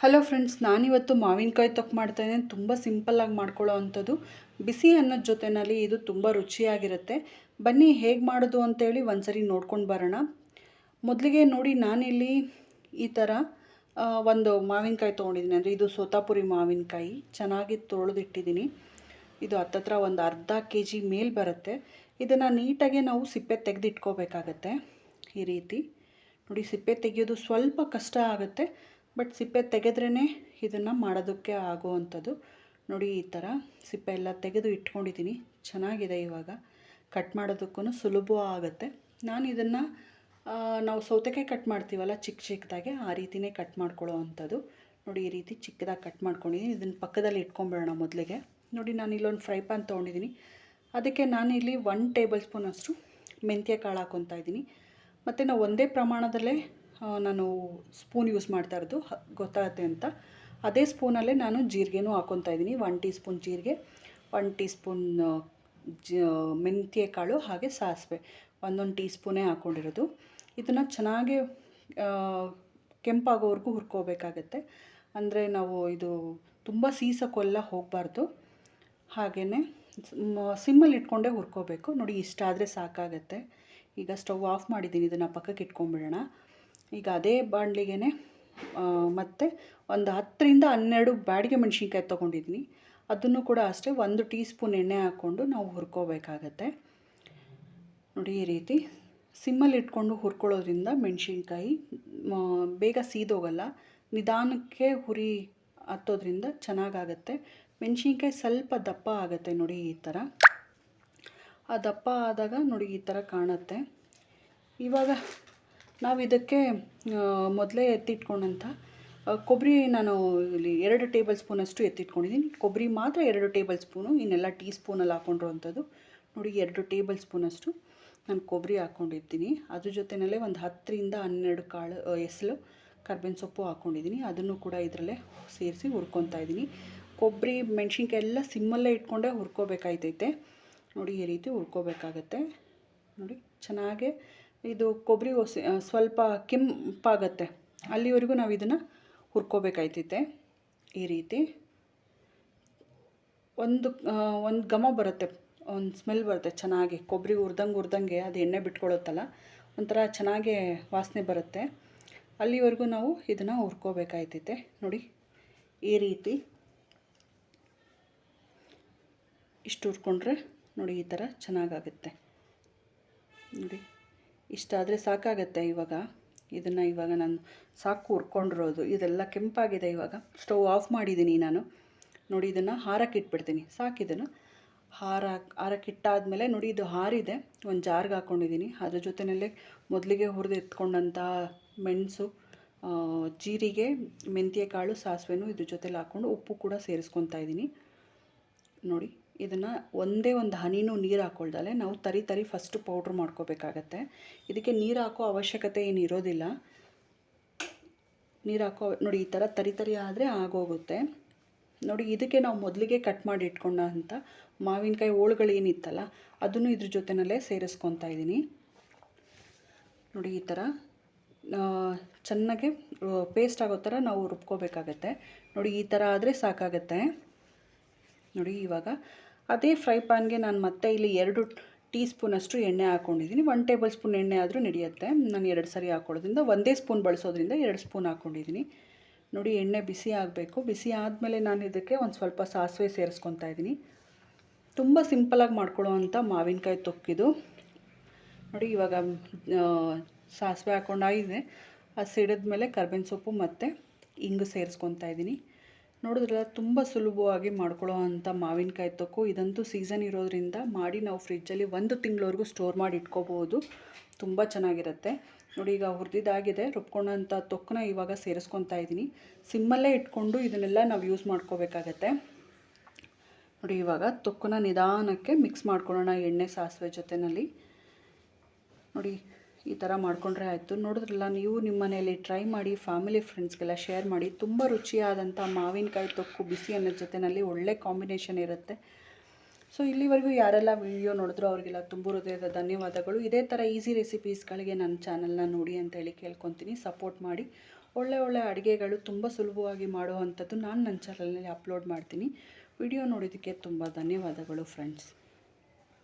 Hello friends ನಾನಿವತ್ತು ಮಾವಿನಕಾಯಿ ತೊಕ್ಕು ಮಾಡ್ತಾಯಿದ್ದೇನೆ ತುಂಬ ಸಿಂಪಲ್ಲಾಗಿ ಮಾಡ್ಕೊಳ್ಳೋ ಅಂಥದ್ದು. ಬಿಸಿ ಅನ್ನದ ಜೊತೆಯಲ್ಲಿ ಇದು ತುಂಬ ರುಚಿಯಾಗಿರುತ್ತೆ. ಬನ್ನಿ ಹೇಗೆ ಮಾಡೋದು ಅಂತೇಳಿ ಒಂದ್ಸರಿ ನೋಡ್ಕೊಂಡು ಬರೋಣ. ಮೊದಲಿಗೆ ನೋಡಿ, ನಾನಿಲ್ಲಿ ಈ ಥರ ಒಂದು ಮಾವಿನಕಾಯಿ ತೊಗೊಂಡಿದ್ದೀನಿ. ಅಂದರೆ ಇದು ಸೋತಾಪುರಿ ಮಾವಿನಕಾಯಿ. ಚೆನ್ನಾಗಿ ತೊಳೆದಿಟ್ಟಿದ್ದೀನಿ. ಇದು ಹತ್ತತ್ರ ಒಂದು ಅರ್ಧ ಕೆ ಜಿ ಮೇಲೆ ಬರುತ್ತೆ. ಇದನ್ನು ನೀಟಾಗಿ ನಾವು ಸಿಪ್ಪೆ ತೆಗೆದಿಟ್ಕೋಬೇಕಾಗತ್ತೆ. ಈ ರೀತಿ. ನೋಡಿ, ಸಿಪ್ಪೆ ತೆಗೆಯೋದು ಸ್ವಲ್ಪ ಕಷ್ಟ ಆಗುತ್ತೆ. ಬಟ್ ಸಿಪ್ಪೆ ತೆಗೆದ್ರೇ ಇದನ್ನು ಮಾಡೋದಕ್ಕೆ ಆಗುವಂಥದ್ದು. ನೋಡಿ, ಈ ಥರ ಸಿಪ್ಪೆ ಎಲ್ಲ ತೆಗೆದು ಇಟ್ಕೊಂಡಿದ್ದೀನಿ. ಚೆನ್ನಾಗಿದೆ ಇವಾಗ. ಕಟ್ ಮಾಡೋದಕ್ಕೂ ಸುಲಭ ಆಗುತ್ತೆ. ನಾನು ಇದನ್ನು ನಾವು ಸೌತೆಕಾಯಿ ಕಟ್ ಮಾಡ್ತೀವಲ್ಲ, ಚಿಕ್ಕ ಚಿಕ್ಕದಾಗೆ, ಆ ರೀತಿಯೇ ಕಟ್ ಮಾಡ್ಕೊಳ್ಳೋ ಅಂಥದ್ದು ನೋಡಿ, ಈ ರೀತಿ ಚಿಕ್ಕದಾಗಿ ಕಟ್ ಮಾಡ್ಕೊಂಡಿದ್ದೀನಿ. ಇದನ್ನು ಪಕ್ಕದಲ್ಲಿ ಇಟ್ಕೊಂಬಿಡೋಣ ಮೊದಲಿಗೆ. ನೋಡಿ, ನಾನು ಇಲ್ಲೊಂದು ಫ್ರೈ ಪ್ಯಾನ್ ತೊಗೊಂಡಿದ್ದೀನಿ. ಅದಕ್ಕೆ ನಾನಿಲ್ಲಿ ಒನ್ ಟೇಬಲ್ ಸ್ಪೂನ್ ಅಷ್ಟು ಮೆಂತ್ಯ ಕಾಳು ಹಾಕ್ಕೊತಾ ಇದ್ದೀನಿ. ಮತ್ತು ನಾವು ಒಂದೇ ಪ್ರಮಾಣದಲ್ಲೇ ನಾನು ಸ್ಪೂನ್ ಯೂಸ್ ಮಾಡ್ತಾ ಇರೋದು ಗೊತ್ತಾಗತ್ತೆ ಅಂತ. ಅದೇ ಸ್ಪೂನಲ್ಲೇ ನಾನು ಜೀರಿಗೆನೂ ಹಾಕ್ಕೊತಾ ಇದ್ದೀನಿ. ಒನ್ ಟೀ ಸ್ಪೂನ್ ಜೀರಿಗೆ, ಒನ್ ಟೀ ಸ್ಪೂನ್ ಜ ಮೆಂತ್ಯ ಕಾಳು, ಹಾಗೆ ಸಾಸಿವೆ, ಒಂದೊಂದು ಟೀ ಸ್ಪೂನೇ ಹಾಕ್ಕೊಂಡಿರೋದು ಇದನ್ನು ಚೆನ್ನಾಗಿ ಕೆಂಪಾಗೋವರೆಗೂ ಹುರ್ಕೋಬೇಕಾಗತ್ತೆ. ಅಂದರೆ ನಾವು ಇದು ತುಂಬ ಸೀಸಕ್ಕೆಲ್ಲ ಹೋಗಬಾರ್ದು. ಹಾಗೆಯೇ ಸಿಮ್ಮಲ್ಲಿ ಇಟ್ಕೊಂಡೇ ಹುರ್ಕೋಬೇಕು. ನೋಡಿ ಇಷ್ಟ ಆದರೆ ಸಾಕಾಗತ್ತೆ. ಈಗ ಸ್ಟವ್ ಆಫ್ ಮಾಡಿದ್ದೀನಿ, ಇದನ್ನು ಪಕ್ಕಕ್ಕೆ ಇಟ್ಕೊಂಡ್ಬಿಡೋಣ. ಈಗ ಅದೇ ಬಾಣಲಿಗೆ ಮತ್ತು ಒಂದು ಹತ್ತರಿಂದ ಹನ್ನೆರಡು ಬ್ಯಾಡಿಗೆ ಮೆಣಸಿನ್ಕಾಯಿ ತೊಗೊಂಡಿದ್ದೀನಿ ಅದನ್ನು ಕೂಡ ಅಷ್ಟೇ ಒಂದು ಟೀ ಸ್ಪೂನ್ ಎಣ್ಣೆ ಹಾಕ್ಕೊಂಡು ನಾವು ಹುರ್ಕೋಬೇಕಾಗತ್ತೆ. ನೋಡಿ ಈ ರೀತಿ ಸಿಮ್ಮಲ್ಲಿ ಇಟ್ಕೊಂಡು ಹುರ್ಕೊಳ್ಳೋದ್ರಿಂದ ಮೆಣಸಿನ್ಕಾಯಿ ಬೇಗ ಸೀದೋಗಲ್ಲ. ನಿಧಾನಕ್ಕೆ ಹುರಿ ಹತ್ತೋದ್ರಿಂದ ಚೆನ್ನಾಗಾಗತ್ತೆ. ಮೆಣಸಿನ್ಕಾಯಿ ಸ್ವಲ್ಪ ದಪ್ಪ ಆಗುತ್ತೆ ನೋಡಿ ಈ ಥರ. ಆ ದಪ್ಪ ಆದಾಗ ನೋಡಿ ಈ ಥರ ಕಾಣುತ್ತೆ. ಇವಾಗ ನಾವು ಇದಕ್ಕೆ ಮೊದಲೇ ಎತ್ತಿಟ್ಕೊಂಡಂಥ ಕೊಬ್ಬರಿ ನಾನು ಇಲ್ಲಿ ಎರಡು ಟೇಬಲ್ ಸ್ಪೂನಷ್ಟು ಎತ್ತಿಟ್ಕೊಂಡಿದ್ದೀನಿ ಕೊಬ್ಬರಿ ಮಾತ್ರ ಎರಡು ಟೇಬಲ್ ಸ್ಪೂನು, ಇನ್ನೆಲ್ಲ ಟೀ ಸ್ಪೂನಲ್ಲಿ ಹಾಕ್ಕೊಂಡಿರೋವಂಥದ್ದು ನೋಡಿ, ಎರಡು ಟೇಬಲ್ ಸ್ಪೂನಷ್ಟು ನಾನು ಕೊಬ್ಬರಿ ಹಾಕ್ಕೊಂಡಿರ್ತೀನಿ ಅದ್ರ ಜೊತೆಯಲ್ಲೇ ಒಂದು ಹತ್ತರಿಂದ ಹನ್ನೆರಡು ಕಾಳು ಎಸಲು ಕರ್ಬೇವಿನ ಸೊಪ್ಪು ಹಾಕ್ಕೊಂಡಿದ್ದೀನಿ ಅದನ್ನು ಕೂಡ ಇದರಲ್ಲೇ ಸೇರಿಸಿ ಹುರ್ಕೊತಾ ಇದ್ದೀನಿ ಕೊಬ್ಬರಿ ಮೆಣಸಿನ್ಕಾಯಿ ಎಲ್ಲ ಸಿಮ್ಮಲ್ಲೇ ಇಟ್ಕೊಂಡೇ ಹುರ್ಕೋಬೇಕಾಯ್ತೈತೆ. ನೋಡಿ, ಈ ರೀತಿ ಹುರ್ಕೋಬೇಕಾಗತ್ತೆ. ನೋಡಿ, ಚೆನ್ನಾಗೆ ಇದು ಕೊಬ್ಬರಿ ಒಸಿ ಸ್ವಲ್ಪ ಕೆಂಪಾಗತ್ತೆ. ಅಲ್ಲಿವರೆಗೂ ನಾವು ಇದನ್ನು ಹುರ್ಕೋಬೇಕಾಯ್ತೈತೆ ಈ ರೀತಿ. ಒಂದು ಒಂದು ಘಮ ಬರುತ್ತೆ, ಒಂದು ಸ್ಮೆಲ್ ಬರುತ್ತೆ ಚೆನ್ನಾಗಿ. ಕೊಬ್ಬರಿ ಹುರ್ದಂಗೆ ಹುರ್ದಂಗೆ ಅದು ಎಣ್ಣೆ ಬಿಟ್ಕೊಳ್ಳುತ್ತಲ್ಲ ಒಂಥರ ಚೆನ್ನಾಗೆ ವಾಸನೆ ಬರುತ್ತೆ. ಅಲ್ಲಿವರೆಗೂ ನಾವು ಇದನ್ನು ಹುರ್ಕೋಬೇಕಾಯ್ತೈತೆ. ನೋಡಿ, ಈ ರೀತಿ. ಇಷ್ಟು ಹುರ್ಕೊಂಡ್ರೆ ನೋಡಿ ಈ ಥರ ಚೆನ್ನಾಗಾಗುತ್ತೆ. ನೋಡಿ. ಇಷ್ಟಾದರೆ ಸಾಕಾಗತ್ತೆ ಇವಾಗ. ಇದನ್ನು ಇವಾಗ ನಾನು ಸಾಕು ಹುರ್ಕೊಂಡಿರೋದು. ಇದೆಲ್ಲ ಕೆಂಪಾಗಿದೆ ಇವಾಗ. ಸ್ಟವ್ ಆಫ್ ಮಾಡಿದ್ದೀನಿ ನಾನು. ನೋಡಿ, ಇದನ್ನು ಹಾರಕ್ಕೆ ಇಟ್ಬಿಡ್ತೀನಿ. ಸಾಕಿದನ್ನು ಹಾರ ಹಾರಕ್ಕಿಟ್ಟಾದಮೇಲೆ ನೋಡಿ, ಇದು ಹಾರಿದೆ. ಒಂದು ಜಾರ್ಗೆ ಹಾಕ್ಕೊಂಡಿದ್ದೀನಿ ಅದ್ರ ಜೊತೆಯಲ್ಲೇ ಮೊದಲಿಗೆ ಹುರಿದು ಎತ್ಕೊಂಡಂಥ ಮೆಣಸು ಜೀರಿಗೆ, ಮೆಂತ್ಯ ಕಾಳು, ಸಾಸಿವೆನೂ ಇದ್ರ ಜೊತೆಲಿ ಹಾಕ್ಕೊಂಡು ಉಪ್ಪು ಕೂಡ ಸೇರಿಸ್ಕೊತಾ ಇದ್ದೀನಿ ನೋಡಿ. ಇದನ್ನು ಒಂದೇ ಒಂದು ಹನಿನೂ ನೀರು ಹಾಕ್ಕೊಳ್ದಲೆ ನಾವು ತರಿ ತರಿ ಫಸ್ಟು ಪೌಡ್ರ್ ಮಾಡ್ಕೋಬೇಕಾಗತ್ತೆ. ಇದಕ್ಕೆ ನೀರು ಹಾಕೋ ಅವಶ್ಯಕತೆ ಏನು ಇರೋದಿಲ್ಲ. ನೀರು ಹಾಕೋ, ನೋಡಿ ಈ ಥರ ತರಿ ತರಿ ಆದರೆ ಆಗೋಗುತ್ತೆ. ನೋಡಿ ಇದಕ್ಕೆ ನಾವು ಮೊದಲಿಗೆ ಕಟ್ ಮಾಡಿ ಇಟ್ಕೊಂಡ ಅಂತ ಮಾವಿನಕಾಯಿ ಹೋಳುಗಳು ಏನಿತ್ತಲ್ಲ, ಅದನ್ನು ಇದ್ರ ಜೊತೆನಲ್ಲೇ ಸೇರಿಸ್ಕೊತಾ ಇದ್ದೀನಿ ನೋಡಿ ಈ ಥರ ಚೆನ್ನಾಗಿ ಪೇಸ್ಟ್ ಆಗೋ ಥರ ನಾವು ರುಬ್ಕೋಬೇಕಾಗತ್ತೆ. ನೋಡಿ ಈ ಥರ ಆದರೆ ಸಾಕಾಗತ್ತೆ. ನೋಡಿ ಇವಾಗ ಅದೇ ಫ್ರೈ ಪ್ಯಾನ್ಗೆ ನಾನು ಮತ್ತೆ ಇಲ್ಲಿ ಎರಡು ಟೀ ಸ್ಪೂನಷ್ಟು ಎಣ್ಣೆ ಹಾಕ್ಕೊಂಡಿದ್ದೀನಿ ಒನ್ ಟೇಬಲ್ ಸ್ಪೂನ್ ಎಣ್ಣೆ ಆದರೂ ನಡೆಯುತ್ತೆ. ನಾನು ಎರಡು ಸರಿ ಹಾಕೊಳ್ಳೋದ್ರಿಂದ ಒಂದೇ ಸ್ಪೂನ್ ಬಳಸೋದ್ರಿಂದ ಎರಡು ಸ್ಪೂನ್ ಹಾಕ್ಕೊಂಡಿದ್ದೀನಿ ನೋಡಿ ಎಣ್ಣೆ ಬಿಸಿ ಆಗಬೇಕು. ಬಿಸಿ ಆದಮೇಲೆ ನಾನು ಇದಕ್ಕೆ ಒಂದು ಸ್ವಲ್ಪ ಸಾಸಿವೆ ಸೇರಿಸ್ಕೊತಾ ಇದ್ದೀನಿ. ತುಂಬ ಸಿಂಪಲಾಗಿ ಮಾಡ್ಕೊಳ್ಳೋವಂಥ ಮಾವಿನಕಾಯಿ ತೊಕ್ಕಿದು. ನೋಡಿ ಇವಾಗ ಸಾಸಿವೆ ಹಾಕ್ಕೊಂಡಾಗಿದೆ ಅದು ಸಿಡಿದ್ಮೇಲೆ ಕರ್ಬೇವಿನ ಸೊಪ್ಪು ಮತ್ತು ಇಂಗು ಸೇರಿಸ್ಕೊತಾ ಇದ್ದೀನಿ. ನೋಡಿದ್ರಲ್ಲ, ತುಂಬ ಸುಲಭವಾಗಿ ಮಾಡ್ಕೊಳ್ಳೋ ಅಂಥ ಮಾವಿನಕಾಯಿ ತೊಕ್ಕು ಇದಂತೂ ಸೀಸನ್ ಇರೋದ್ರಿಂದ ಮಾಡಿ ನಾವು ಫ್ರಿಜ್ಜಲ್ಲಿ ಒಂದು ತಿಂಗಳವರೆಗೂ ಸ್ಟೋರ್ ಮಾಡಿ ಇಟ್ಕೋಬೋದು. ತುಂಬ ಚೆನ್ನಾಗಿರುತ್ತೆ. ನೋಡಿ, ಈಗ ಹುರಿದಿದ್ದಾಗಿದೆ. ರುಬ್ಕೊಂಡಂಥ ತೊಕ್ಕನ್ನ ಇವಾಗ ಸೇರಿಸ್ಕೊತಾ ಇದ್ದೀನಿ. ಸಿಮ್ಮಲ್ಲೇ ಇಟ್ಕೊಂಡು ಇದನ್ನೆಲ್ಲ ನಾವು ಯೂಸ್ ಮಾಡ್ಕೋಬೇಕಾಗತ್ತೆ. ನೋಡಿ, ಇವಾಗ ತೊಕ್ಕನ ನಿಧಾನಕ್ಕೆ ಮಿಕ್ಸ್ ಮಾಡ್ಕೊಳ್ಳೋಣ ಎಣ್ಣೆ, ಸಾಸಿವೆ ಜೊತೆಯಲ್ಲಿ ನೋಡಿ ಈ ಥರ ಮಾಡ್ಕೊಂಡ್ರೆ ಆಯಿತು. ನೋಡಿದ್ರಲ್ಲ, ನೀವು ನಿಮ್ಮ ಮನೆಯಲ್ಲಿ ಟ್ರೈ ಮಾಡಿ ಫ್ಯಾಮಿಲಿ ಫ್ರೆಂಡ್ಸ್ಗೆಲ್ಲ ಶೇರ್ ಮಾಡಿ, ತುಂಬ ರುಚಿಯಾದಂಥ ಮಾವಿನಕಾಯಿ ತೊಕ್ಕು, ಬಿಸಿ ಅನ್ನೋ ಜೊತೆಯಲ್ಲಿ ಒಳ್ಳೆ ಕಾಂಬಿನೇಷನ್ ಇರುತ್ತೆ. ಸೊ ಇಲ್ಲಿವರೆಗೂ ಯಾರೆಲ್ಲ ವಿಡಿಯೋ ನೋಡಿದ್ರು ಅವರಿಗೆಲ್ಲ ತುಂಬ ಹೃದಯದ ಧನ್ಯವಾದಗಳು. ಇದೇ ಥರ ಈಸಿ ರೆಸಿಪೀಸ್ಗಳಿಗೆ ನನ್ನ ಚಾನಲ್ನ ನೋಡಿ ಅಂತ ಹೇಳಿ ಕೇಳ್ಕೊತೀನಿ. ಸಪೋರ್ಟ್ ಮಾಡಿ. ಒಳ್ಳೆ ಒಳ್ಳೆ ಅಡುಗೆಗಳು ತುಂಬ ಸುಲಭವಾಗಿ ಮಾಡುವಂಥದ್ದು ನಾನು ನನ್ನ ಚಾನಲ್ನಲ್ಲಿ ಅಪ್ಲೋಡ್ ಮಾಡ್ತೀನಿ. ವಿಡಿಯೋ ನೋಡಿದ್ದಕ್ಕೆ ತುಂಬ ಧನ್ಯವಾದಗಳು ಫ್ರೆಂಡ್ಸ್